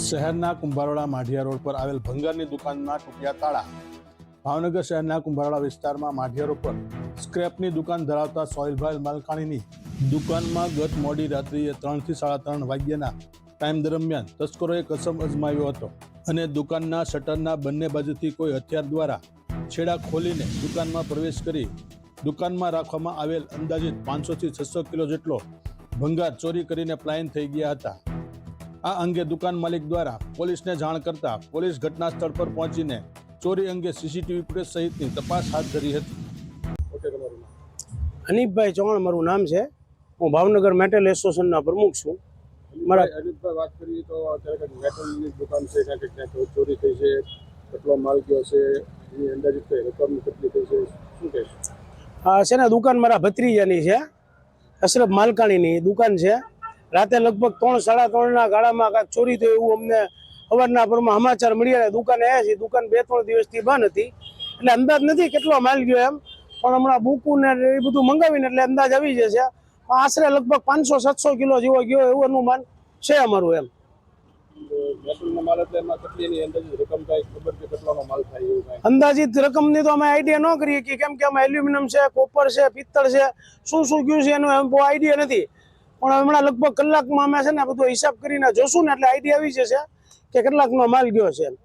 શહેરના કુંભારોળા માઢિયા રોડ પર આવેલ ભંગારની દુકાનના તૂટ્યા તાળા. ભાવનગર શહેરના કુંભારોળા વિસ્તારમાં માઢિયા રોડ પર સ્ક્રેપની દુકાન ધરાવતા સોહિલભાઈ માલકાણીની દુકાનમાં ગત મોડી રાત્રિએ ત્રણથી સાડા ત્રણ વાગ્યાના ટાઈમ દરમિયાન તસ્કરોએ કસમ અજમાવ્યો હતો અને દુકાનના શટરના બંને બાજુથી કોઈ હથિયાર દ્વારા છેડા ખોલીને દુકાનમાં પ્રવેશ કરી દુકાનમાં રાખવામાં આવેલ અંદાજિત પાંચસોથી છસો કિલો જેટલો ભંગાર ચોરી કરીને પ્લાયન થઈ ગયા હતા. આ અંગે દુકાન માલિક દ્વારા પોલીસને જાણ કરતા પોલીસ ઘટના સ્થળ પર પહોંચીને ચોરી અંગે સીસીટીવી ફૂટેજ સહિતની તપાસ હાથ ધરી હતી. હનીફભાઈ ચૌહાણ મારું નામ છે. હું ભાવનગર મેટલ એસોસિએશનના પ્રમુખ છું. મારા અનિલભાઈ વાત કરીએ તો અત્યારે કંઈક મેટલની દુકાન છે ક્યાંક ક્યાંક ચોરી થઈ છે કેટલો માલ ગયો છે એની અંદાજિત કઈ રકમ કેટલી થઈ છે શું કહેશો આ છે ને દુકાન મારા ભત્રીજાની છે. અશરફ માલકાણીની દુકાન છે. રાતે લગભગ ત્રણ સાડા ત્રણના ગાળામાં કાંઈક ચોરી થયું એવું અમને અવારના પરમાં સમાચાર મળ્યા. દુકાને આવ્યા છે દુકાન બે ત્રણ દિવસથી બંધ હતી. એટલે અંદાજ નથી કેટલો માલ ગયો એમ પણ હમણાં બુકું ને એ બધું મંગાવીને એટલે અંદાજ આવી જશે. આશરે લગભગ પાંચસો સાતસો કિલો જેવો ગયો એવું અનુમાન છે અમારું એમ. અંદાજિત રકમની તો અમે આઈડિયા ન કરીએ કે કેમ કે અમે એલ્યુમિનિયમ છે કોપર છે પિત્તળ છે. શું શું ગયું છે એનો એમ બહુ આઈડિયા નથી. પણ હમણાં લગભગ કલાકમાં અમે છે ને બધો હિસાબ કરીને જોશું ને એટલે આઈડિયા આવી જશે કે કેટલાકનો માલ ગયો છે એમ.